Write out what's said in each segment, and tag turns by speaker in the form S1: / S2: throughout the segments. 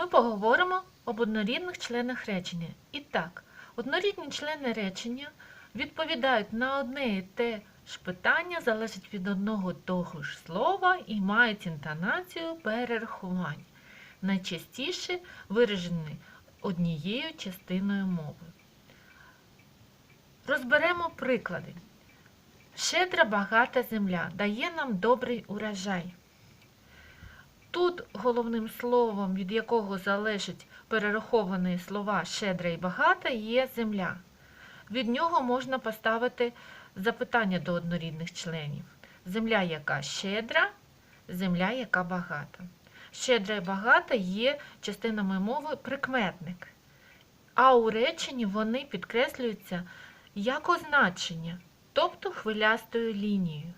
S1: ми поговоримо об однорідних членах речення. І так, однорідні члени речення відповідають на одне і те ж питання, залежать від одного того ж слова і мають інтонацію перерахування. Найчастіше виражені однією частиною мови. Розберемо приклади. Щедра багата земля дає нам добрий урожай. Тут головним словом, від якого залежать перераховані слова щедра і багата, є земля. Від нього можна поставити запитання до однорідних членів. Земля, яка щедра, земля, яка багата. Щедра і багата є частинами мови прикметник. А у реченні вони підкреслюються як означення, тобто хвилястою лінією.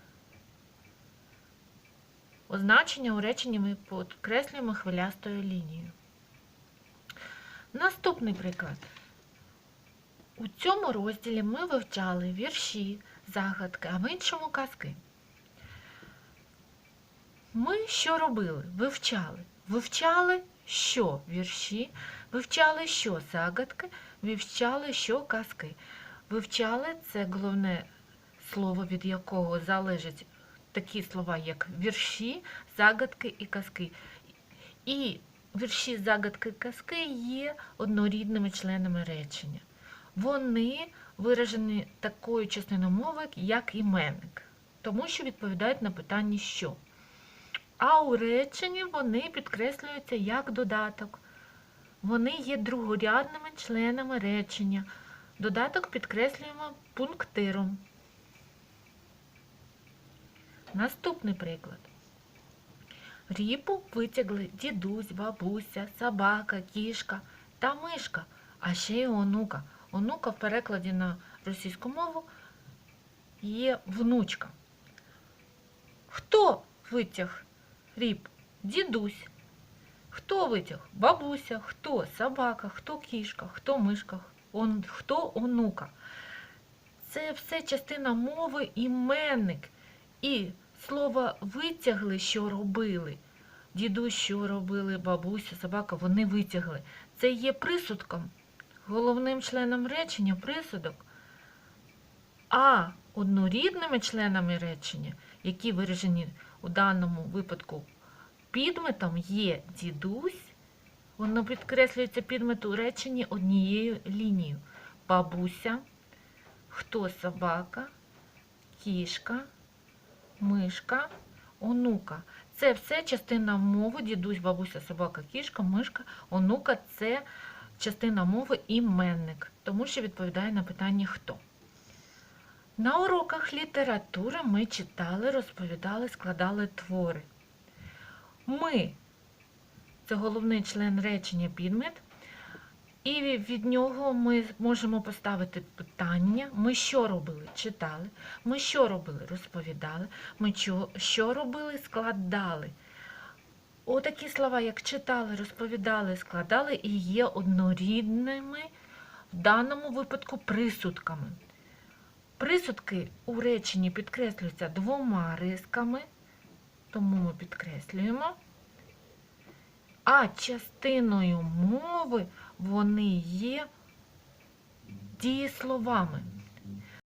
S1: Означення у реченні ми підкреслюємо хвилястою лінією. Наступний приклад. У цьому розділі ми вивчали вірші, загадки, а в іншому казки. Ми що робили? Вивчали. Вивчали що вірші, вивчали що загадки, вивчали що казки. Вивчали це головне слово, від якого залежать такі слова, як вірші, загадки і казки. І вірші, загадки, і казки є однорідними членами речення. Вони виражені такою частиною мови, як іменник, тому що відповідають на питання що. А у реченні вони підкреслюються як додаток. Вони є другорядними членами речення. Додаток підкреслюємо пунктиром. Наступний приклад. Ріпу витягли дідусь, бабуся, собака, кішка та мишка, а ще й онука. Онука в перекладі на російську мову є внучка. Хто витяг ріп? Дідусь. Хто витяг? Бабуся, хто собака, хто кішка, хто мишка, он, хто онука. Це все частина мови іменник. І слово витягли, що робили. Дідусь, що робили, бабуся, собака, вони витягли. Це є присудком, головним членом речення присудок. А однорідними членами речення, які виражені у даному випадку підметом, є дідусь, воно підкреслюється підмет у реченні однією лінією. Бабуся, хто собака, кішка, мишка, онука. Це все частина мови, дідусь, бабуся, собака, кішка, мишка, онука це частина мови іменник, тому що відповідає на питання хто. На уроках літератури ми читали, розповідали, складали твори. Ми це головний член речення підмет, і від нього ми можемо поставити питання. Ми що робили? Читали. Ми що робили? Розповідали. Ми що робили? Складали. Отакі слова, як читали, розповідали, складали, і є однорідними в даному випадку присудками. Присудки у реченні підкреслюються двома рисками, тому ми підкреслюємо. А частиною мови вони є дієсловами.